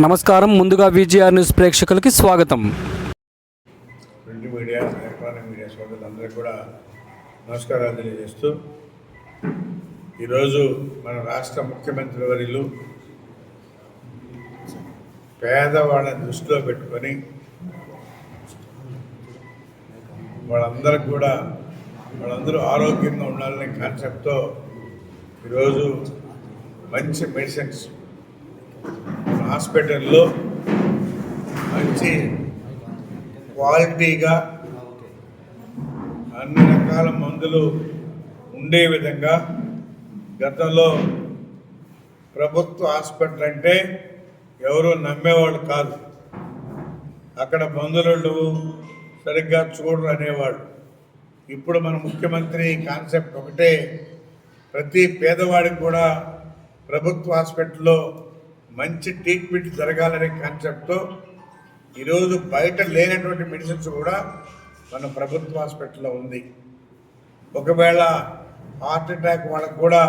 నమస్కారం. ముందుగా VGR news ప్రేక్షకులకి స్వాగతం. ప్రింట్ మీడియా ఎలక్ట్రానిక్ మీడియా సోదరులందరికీ కూడా నమస్కారాలు తెలియజేస్తూ ఈరోజు మన రాష్ట్ర ముఖ్యమంత్రి వర్యులు పేదవాళ్ళని దృష్టిలో పెట్టుకొని వాళ్ళందరికి కూడా వాళ్ళందరూ ఆరోగ్యంగా ఉండాలనే కాన్సెప్ట్తో ఈరోజు మంచి మెడిసిన్స్ హాస్పిటల్లో మంచి క్వాలిటీగా అన్ని రకాల మందులు ఉండే విధంగా గతంలో ప్రభుత్వ హాస్పిటల్ అంటే ఎవరు నమ్మేవాళ్ళు కాదు. అక్కడ మందులు సరిగ్గా చూడరు అనేవాళ్ళు. ఇప్పుడు మన ముఖ్యమంత్రి కాన్సెప్ట్ ఒకటే ప్రతి పేదవాడికి కూడా ప్రభుత్వ హాస్పిటల్లో మంచి ట్రీట్మెంట్ జరగాలనే కాన్సెప్ట్తో ఈరోజు బయట లేనటువంటి మెడిసిన్స్ కూడా మన ప్రభుత్వ హాస్పిటల్లో ఉంది. ఒకవేళ హార్ట్ అటాక్ వాళ్ళకు కూడా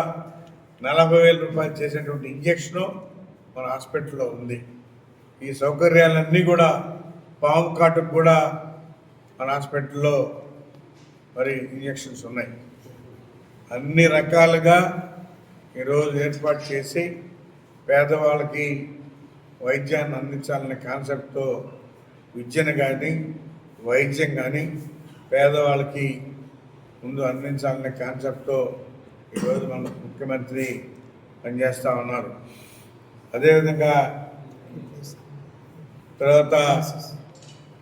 నలభై వేల రూపాయలు చేసేటువంటి ఇంజక్షను మన హాస్పిటల్లో ఉంది. ఈ సౌకర్యాలన్నీ కూడా పాము కాటుకు కూడా మన హాస్పిటల్లో మరి ఇంజక్షన్స్ ఉన్నాయి. అన్ని రకాలుగా ఈరోజు ఏర్పాటు చేసి పేదవాళ్ళకి వైద్యాన్ని అందించాలనే కాన్సెప్ట్తో విద్యను కానీ వైద్యం కానీ పేదవాళ్ళకి ముందు అందించాలనే కాన్సెప్ట్తో ఈరోజు మన ముఖ్యమంత్రి పనిచేస్తూ ఉన్నారు. అదేవిధంగా తర్వాత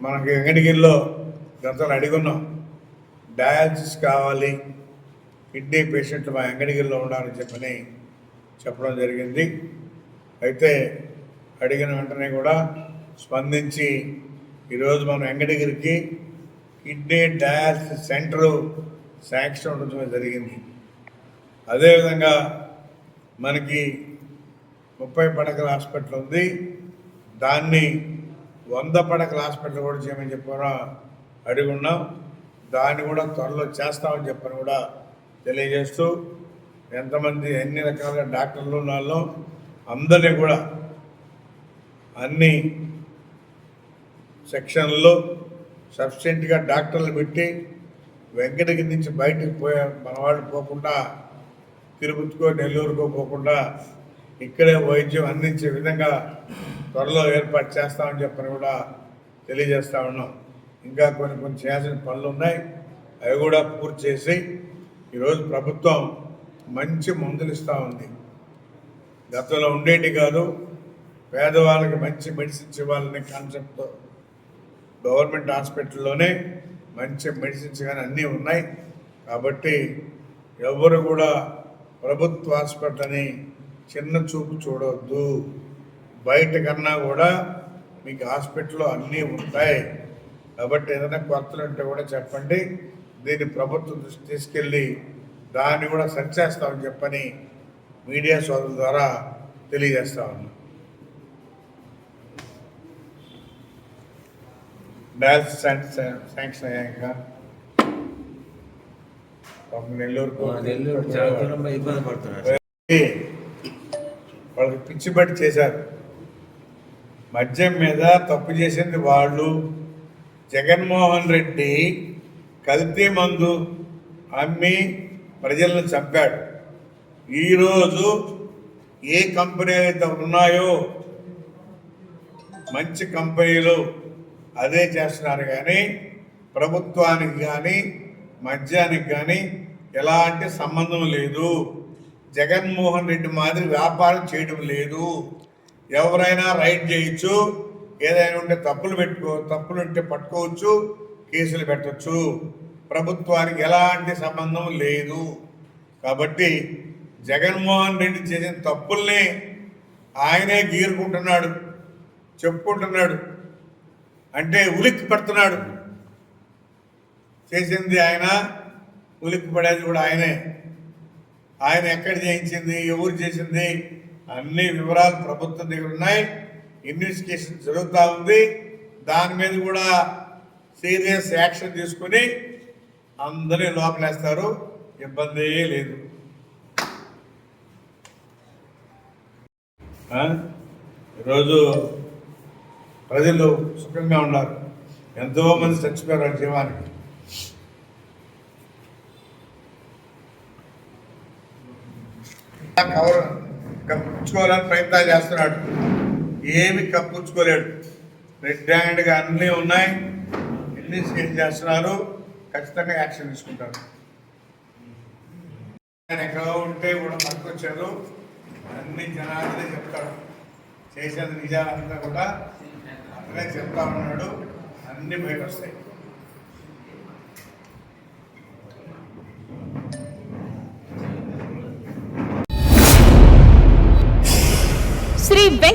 మనకి వెంకటగిరిలో గతంలో అడిగున్నాం డయాలసిస్ కావాలి కిడ్నీ పేషెంట్లు మా వెంకటగిరిలో ఉండాలని చెప్పని చెప్పడం జరిగింది. అయితే అడిగిన వెంటనే కూడా స్పందించి ఈరోజు మనం వెంకటగిరికి కిడ్నీ డయాలసిస్ సెంటరు శాంక్షన్ ఉండటం జరిగింది. అదేవిధంగా మనకి ముప్పై పడకల హాస్పిటల్ ఉంది. దాన్ని వంద పడకల హాస్పిటల్ కూడా చేయమని చెప్పారా అడుగున్నాం దాన్ని కూడా త్వరలో చేస్తామని చెప్పని కూడా తెలియజేస్తూ ఎంతమంది ఎన్ని రకాల డాక్టర్లు ఉన్నాలో అందరినీ కూడా అన్ని సెక్షన్లో సఫిషియెంట్గా డాక్టర్లు పెట్టి వెంకటగిరి నుంచి బయటకు పోయే మనవాళ్ళు పోకుండా తిరుపతికో నెల్లూరుకో పోకుండా ఇక్కడే వైద్యం అందించే విధంగా త్వరలో ఏర్పాటు చేస్తామని చెప్పని కూడా తెలియజేస్తా ఉన్నాం. ఇంకా కొన్ని కొన్ని చేయాల్సిన పనులు ఉన్నాయి. అవి కూడా పూర్తి చేసి ఈరోజు ప్రభుత్వం మంచి మందులు ఇస్తూ ఉంది. గతంలో ఉండేటి కాదు. పేదవాళ్ళకి మంచి మెడిసిన్స్ ఇవ్వాలనే కాన్సెప్ట్తో గవర్నమెంట్ హాస్పిటల్లోనే మంచి మెడిసిన్స్ కానీ అన్నీ ఉన్నాయి. కాబట్టి ఎవరు కూడా ప్రభుత్వ హాస్పిటల్ని చిన్న చూపు చూడవద్దు బయట కన్నా కూడా మీకు హాస్పిటల్లో అన్నీ ఉంటాయి. కాబట్టి ఏదైనా కొత్తలు ఉంటే కూడా చెప్పండి. దీన్ని ప్రభుత్వం దృష్టి తీసుకెళ్ళి దాన్ని కూడా సరిచేస్తామని చెప్పని మీడియా సోదరుల ద్వారా తెలియజేస్తా ఉన్నాం. డయాలసిస్ శాంక్షన్ అయ్యాక నెల్లూరుకు నెల్లూరు చాలా ఇబ్బంది పడుతున్నారు. వాళ్ళకి పిచ్చి పట్టి చేశారు. మద్యం మీద తప్పు చేసింది వాళ్ళు జగన్మోహన్ రెడ్డి కల్తీ మందు అమ్మి ప్రజలను చంపాడు. ఈరోజు ఏ కంపెనీలు అయితే ఉన్నాయో మంచి కంపెనీలు అదే చేస్తున్నారు కానీ ప్రభుత్వానికి కానీ మద్యానికి కానీ ఎలాంటి సంబంధం లేదు. జగన్మోహన్ రెడ్డి మాదిరి వ్యాపారం చేయడం లేదు. ఎవరైనా రైట్ చేయొచ్చు ఏదైనా ఉంటే తప్పులు పెట్టుకో తప్పులు ఉంటే పట్టుకోవచ్చు కేసులు పెట్టచ్చు. ప్రభుత్వానికి ఎలాంటి సంబంధం లేదు. కాబట్టి జగన్మోహన్ రెడ్డి చేసిన తప్పుల్ని ఆయనే గీరుకుంటున్నాడు చెప్పుకుంటున్నాడు అంటే ఉలిక్కి పడుతున్నాడు. చేసింది ఆయన ఉలిక్కి పడేది కూడా ఆయనే. ఆయన ఎక్కడ చేయించింది ఎవరు చేసింది అన్ని వివరాలు ప్రభుత్వం దగ్గర ఉన్నాయి. ఇన్వెస్టిగేషన్ జరుగుతూ ఉంది. దాని మీద కూడా సీరియస్ యాక్షన్ తీసుకుని అందరినీ లోపలేస్తారు. ఇబ్బంది లేదు. ఈరోజు ప్రజలు సుఖంగా ఉన్నారు. ఎంతోమంది చచ్చిపోయారు ఆ జీవానికి. కవర్ కప్పించుకోవాలని ప్రయత్నాలు చేస్తున్నాడు. ఏమి కప్పించుకోలేడు రెడ్ హ్యాండ్గా అన్నీ ఉన్నాయి. ఎన్ని సీల్ చేస్తున్నారు ఖచ్చితంగా యాక్షన్ తీసుకుంటారు ఆయన ఉంటే కూడా పట్టుకొచ్చారు. అన్ని జనాలనే చెప్తాడు. చేసేది నిజాలంతా కూడా అతనే చెప్తా ఉన్నాడు. అన్ని బయట వస్తాయి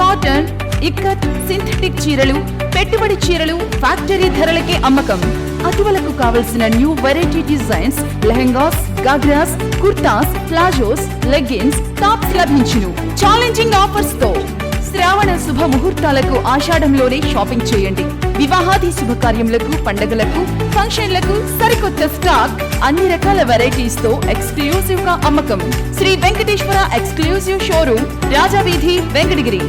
cotton ikat synthetic చీరలు పెట్టుబడి చీరలు ఫ్యాక్టరీ ధరలకే అమ్మకం. అటువలకు కావలసిన new variety designs lehengas ghagras kurtas palazzos leggings tops లభించును. ఛాలెంజింగ్ ఆఫర్స్తో శ్రావణ శుభ ముహూర్తాలకు ఆషాఢంలోనే షాపింగ్ చేయండి. వివాహాది శుభకార్యములకు పండగలకు ఫంక్షన్లకు సరికొత్త స్టాక్ అన్ని రకాల వెరైటీస్తో ఎక్స్క్లూజివ్గా అమ్మకం. Sri Venkateswara exclusive showroom Rajaveedhi Venkatagiri.